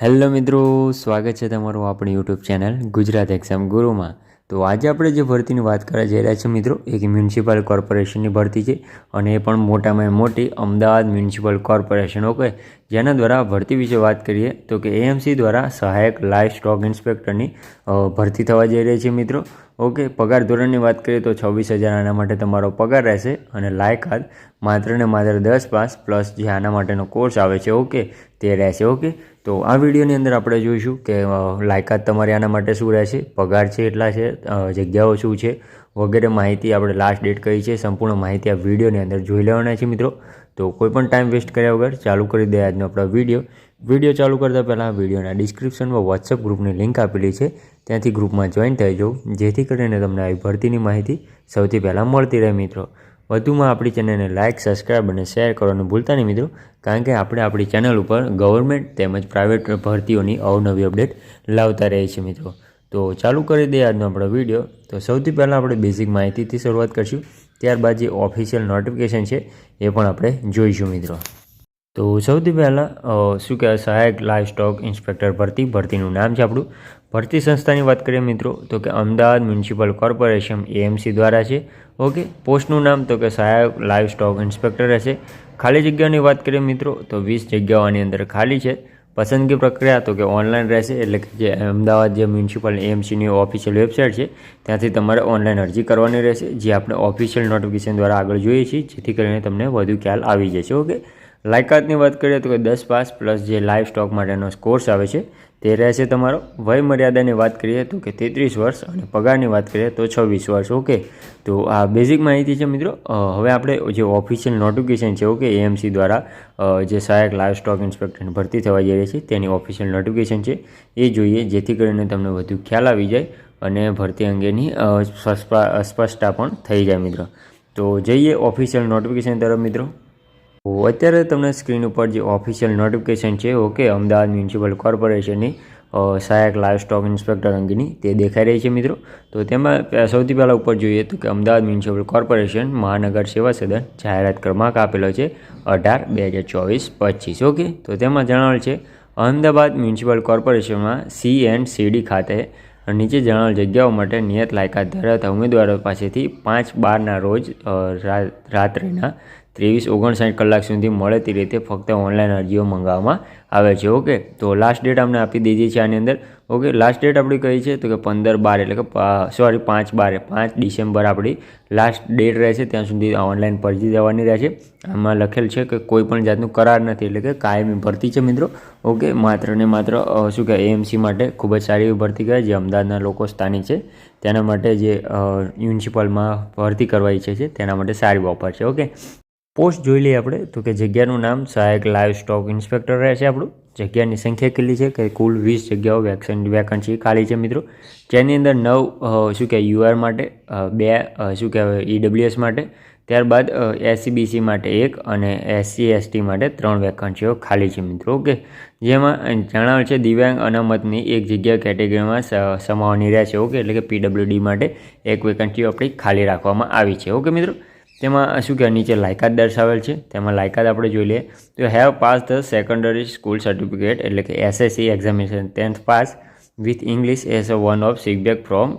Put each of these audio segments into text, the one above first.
Hello મિત્રો, સ્વાગત છે તમારું આપણી યુટ્યુબ ચેનલ ગુજરાત એક્ઝામ ગુરુમાં. તો આજે આપણે જે ભરતીની વાત કરવા જઈ રહ્યા છીએ મિત્રો, એક મ્યુનિસિપલ કોર્પોરેશનની ભરતી છે અને એ પણ મોટામાં મોટી અમદાવાદ મ્યુનિસિપલ કોર્પોરેશન ઓકે જેના દ્વારા ભરતી વિશે વાત કરીએ તો કે એએમસી દ્વારા સહાયક લાઇફ સ્ટોક ઇન્સ્પેક્ટરની ભરતી થવા જઈ રહી છે મિત્રો. ઓકે, પગાર ધોરણની વાત કરીએ તો છવ્વીસ હજાર આના માટે તમારો પગાર રહેશે અને લાયકાત માત્ર ને માત્ર દસ પાસ પ્લસ જે આના માટેનો કોર્સ આવે છે, ઓકે, તે રહેશે, ઓકે. તો આ વિડીયોની અંદર આપણે જોઈશું કે લાયકાત તમારી આના માટે શું રહેશે, પગાર છે, એટલા છે જગ્યાઓ શું છે વગેરે માહિતી આપણે લાસ્ટ ડેટ કઈ છે, સંપૂર્ણ માહિતી આ વિડીયોની અંદર જોઈ લેવાના છે મિત્રો. તો કોઈ પણ ટાઈમ વેસ્ટ કર્યા વગર ચાલુ કરી દે આજનો આપણો વીડિયો વીડિયો ચાલુ કરતાં પહેલાં વિડીયોના ડિસ્ક્રિપ્શનમાં વોટ્સઅપ ગ્રુપની લિંક આપેલી છે. ત્યાંથી ગ્રુપમાં જોઈન થઈ જાઓ, જેથી કરીને તમને આવી ભરતીની માહિતી સૌથી પહેલાં મળતી રહે મિત્રો. વધુમાં આપણી ચેનલને લાઇક સબસ્ક્રાઈબ અને શેર કરવાનું ભૂલતા નહીં મિત્રો, કારણ કે આપણે આપણી ચેનલ ઉપર ગવર્મેન્ટ તેમજ પ્રાઇવેટ ભરતીઓની અવનવી અપડેટ લાવતા રહીએ છીએ મિત્રો. તો ચાલુ કરી દઈએ આજનો આપણો વીડિયો તો સૌથી પહેલાં આપણે બેઝિક માહિતીથી શરૂઆત કરીશું. ત્યારબાદ જે ઓફિશિયલ નોટિફિકેશન છે, એ પણ આપણે જોઈશું મિત્રો. તો સૌથી પહેલાં શું કહેવાય, સહાયક લાઇવ સ્ટોક ઇન્સ્પેક્ટર ભરતી. ભરતીનું નામ છે આપણું. ભરતી સંસ્થાની વાત કરીએ મિત્રો, તો કે અમદાવાદ મ્યુનિસિપલ કોર્પોરેશન એએમસી દ્વારા છે. ઓકે, પોસ્ટનું નામ તો કે સહાયક લાઇવ સ્ટોક ઇન્સ્પેક્ટર રહેશે ખાલી જગ્યાની વાત કરીએ મિત્રો, તો વીસ જગ્યાઓની અંદર ખાલી છે. પસંદગી પ્રક્રિયા તો કે ઓનલાઈન રહેશે, એટલે કે જે અમદાવાદ જે મ્યુનિસિપલ એએમસીની ઓફિશિયલ વેબસાઇટ છે, ત્યાંથી તમારે ઓનલાઈન અરજી કરવાની રહેશે, જે આપણે ઓફિશિયલ નોટિફિકેશન દ્વારા આગળ જોઈએ છીએ, જેથી કરીને તમને વધુ ખ્યાલ આવી જશે ઓકે લાયકાતની વાત કરીએ તો કે દસ પાસ પ્લસ જે લાઈવ સ્ટોક માટેનો કોર્સ આવે છે, તે રહેશે તમારો. વય મર્યાદાની વાત કરીએ તો કે તેત્રીસ વર્ષ અને પગારની વાત કરીએ તો છવ્વીસ વર્ષ. ઓકે, તો આ બેઝિક માહિતી છે મિત્રો. હવે આપણે જે ઓફિશિયલ નોટિફિકેશન છે, ઓકે એએમસી દ્વારા જે સહાયક લાઈવ સ્ટોક ઇન્સ્પેક્ટરની ભરતી થવા જઈ રહી છે, તેની ઓફિશિયલ નોટિફિકેશન છે. એ જોઈએ, જેથી કરીને તમને વધુ ખ્યાલ આવી જાય અને ભરતી અંગેની સ્પષ્ટતા પણ થઈ જાય મિત્રો. તો જઈએ ઓફિશિયલ નોટિફિકેશન તરફ મિત્રો. અત્યારે તમને સ્ક્રીન ઉપર જે ઓફિશિયલ નોટિફિકેશન છે ઓકે અમદાવાદ મ્યુનિસિપલ કોર્પોરેશનની સહાયક લાઈવ સ્ટોક ઇન્સ્પેક્ટર અંગેની, તે દેખાઈ રહી છે મિત્રો. તો તેમાં સૌથી પહેલાં ઉપર જોઈએ તો કે અમદાવાદ મ્યુનિસિપલ કોર્પોરેશન મહાનગર સેવા સદન જાહેરાત ક્રમાંક આપેલો છે, અઢાર, બે હજાર ચોવીસ, પચીસ ઓકે તો તેમાં જણાવેલ છે, અમદાવાદ મ્યુનિસિપલ કોર્પોરેશનમાં સી એન્ડ સીડી ખાતે નીચે જણાવેલ જગ્યાઓ માટે નિયત લાયકાત ધરાવતા ઉમેદવારો પાસેથી પાંચ બારના રોજ રાત્રિના ત્રેવીસ ઓગણસાઠ કલાક સુધી મળે તે રીતે ફક્ત ઓનલાઈન અરજીઓ મંગાવવામાં આવે છે. ઓકે તો લાસ્ટ ડેટ અમને આપી દીધી છે આની અંદર. ઓકે લાસ્ટ ડેટ આપણી કઈ છે? તો કે પંદર બાર એટલે કે સોરી પાંચ બાર પાંચ ડિસેમ્બર આપણી લાસ્ટ ડેટ રહેશે. ત્યાં સુધી ઓનલાઈન પરજી દેવાની રહેશે. આમાં લખેલ છે કે કોઈ પણ જાતનું કરાર નથી એટલે કે કાયમી ભરતી છે મિત્રો. ઓકે માત્ર ને માત્ર શું કહેવાય એએમસી માટે ખૂબ જ સારી એવી ભરતી કહેવાય. જે અમદાવાદના લોકો સ્થાનિક છે. તેના માટે જે મ્યુનિસિપલમાં ભરતી કરવા ઈચ્છે છે, તેના માટે સારી ઓફર છે. ઓકે પોસ્ટ જોઈ લઈએ આપણે. તો કે જગ્યાનું નામ સહાયક લાઈવ સ્ટોક ઇન્સ્પેક્ટર રહેશે આપણું. જગ્યાની સંખ્યા કેટલી છે? કે કુલ વીસ જગ્યાઓ વેક્સન વેકન્સી ખાલી છે મિત્રો. જેની અંદર નવ શું કહેવાય, યુઆર માટે બે શું કહેવાય ઈડબ્લ્યુએસ માટે, ત્યારબાદ એસસીબીસી માટે એક અને એસસી એસટી માટે ત્રણ વેકન્સીઓ ખાલી છે મિત્રો. ઓકે? જેમાં જણાવેલ છે દિવ્યાંગ અનામતની એક જગ્યા કેટેગરીમાં સમાવવાની રહેશે. ઓકે? એટલે કે પીડબ્લ્યુડી માટે એક વેકન્સીઓ આપણી ખાલી રાખવામાં આવી છે. ઓકે મિત્રો? તેમાં શું કહેવાય, નીચે લાયકાત દર્શાવેલ છે. તેમાં લાયકાત આપણે જોઈ લઈએ. તો have pass the secondary school certificate એટલે કે SSC examination tenth pass with English as a one of સિગબેક from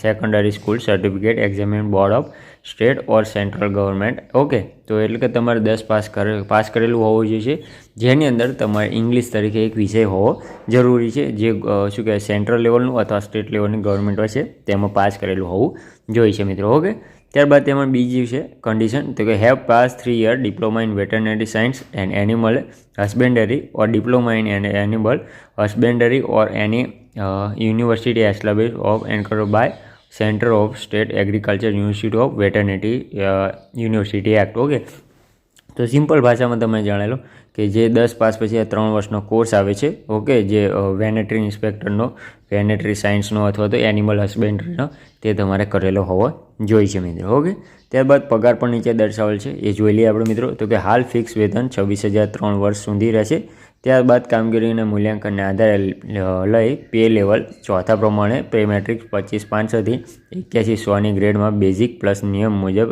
secondary school certificate examination board of state or central government okay તો એટલે કે તમારે દસ પાસ કરે, પાસ કરેલું હોવું જોઈએ. જેની અંદર તમારે ઇંગ્લિશ તરીકે એક વિષય હોવો જરૂરી છે. જે શું કહેવાય સેન્ટ્રલ લેવલનું અથવા સ્ટેટ લેવલની ગવર્મેન્ટ હોય છે, તેમાં પાસ કરેલું હોવું જોઈએ છે મિત્રો. ઓકે ત્યારબાદ તેમાં બીજી છે કન્ડિશન તો કે have pass three year diploma in veterinary science and animal husbandry or diploma in animal husbandry or any university establish of anchor by center of state agriculture university of veterinary university act okay તો simple ભાષામાં તમે જાણેલો કે જે દસ pass પછી આ ત્રણ વર્ષનો કોર્સ આવે છે, ઓકે, જે વેનેટરી ઇન્સ્પેક્ટરનો વેનેટરી સાયન્સનો અથવા તો એનિમલ હસબેન્ડરીનો તે તમારે કરેલો હોવો જોઈએ છે મિત્રો, ઓકે? ત્યારબાદ પગાર પણ નીચે દર્શાવેલ છે, એ જોઈ લઈએ આપણે મિત્રો. તો કે હાલ ફિક્સ વેતન છવ્વીસ હજાર ત્રણ વર્ષ સુધી રહેશે. ત્યારબાદ કામગીરીના મૂલ્યાંકનને આધારે લઈ પે લેવલ ચોથા પ્રમાણે પે મેટ્રિક્સ પચીસ પાંચસોથી એક્યાસી સોની ગ્રેડમાં બેઝિક પ્લસ નિયમ મુજબ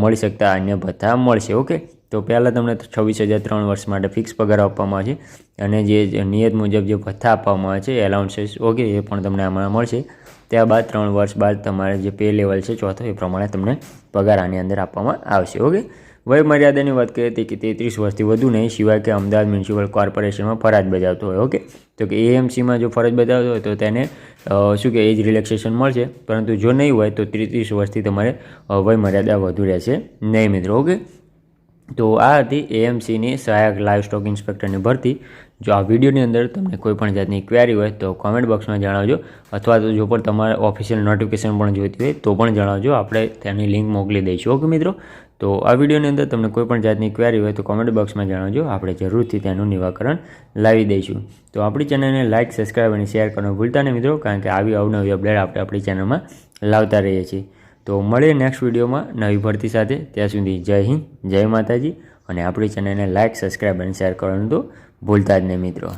મળી શકતા અન્ય ભથ્થા મળશે, ઓકે? તો પહેલાં તમને છવ્વીસ હજાર ત્રણ વર્ષ માટે ફિક્સ પગાર આપવામાં આવે છે અને જે નિયત મુજબ જે ભથ્થા આપવામાં આવે છે એલાઉન્સીસ ઓકે, એ પણ તમને આમાં મળશે. ત્યારબાદ ત્રણ વર્ષ બાદ તમારે જે પે લેવલ છે, ચોથો, એ પ્રમાણે તમને પગાર આની અંદર આપવામાં આવશે, ઓકે? વય મર્યાદાની વાત કરીએ તે કે તેત્રીસ વર્ષથી વધુ નહીં, સિવાય કે અમદાવાદ મ્યુનિસિપલ કોર્પોરેશનમાં ફરજ બજાવતો હોય, ઓકે? તો કે એએમસીમાં જો ફરજ બજાવતો હોય તો તેને શું કે, એજ રિલેક્સેશન મળશે. પરંતુ જો નહીં હોય તો ત્રીસ વર્ષથી તમારે વયમર્યાદા વધુ રહેશે નહીં, મિત્રો, ઓકે? તો આ હતી એએમસીની સહાયક લાઈવ સ્ટોક ઇન્સ્પેક્ટરની ભરતી. જો આ વિડીયોની અંદર તમને કોઈ પણ જાતની ક્વેરી હોય તો કોમેન્ટ બોક્સમાં જણાવજો. અથવા તો જો પણ તમારે ઓફિશિયલ નોટિફિકેશન પણ જોઈતી હોય તો પણ જણાવજો. આપણે તેની લિંક મોકલી દઈશું. ઓકે મિત્રો? તો આ વિડીયોની અંદર તમને કોઈ પણ જાતની ક્વેરી હોય તો કોમેન્ટ બોક્સમાં જણાવજો. આપણે જરૂરથી તેનું નિવાકરણ લાવી દઈશું. તો આપણી ચેનલને લાઇક સબસ્ક્રાઈબ અને શેર કરવાનું ભૂલતા નહીં મિત્રો, કારણ કે આવી અવનવી અપડેટ આપણે આપણી ચેનલમાં લાવતા રહીએ છીએ. તો મળીએ નેક્સ્ટ વિડીયોમાં નવી ભરતી સાથે. ત્યાં સુધી જય હિન્દ, જય માતાજી. અને આપણી ચેનલને લાઇક સબસ્ક્રાઈબ અને શેર કરવાનું તો ભૂલતા જ નહીં મિત્રો.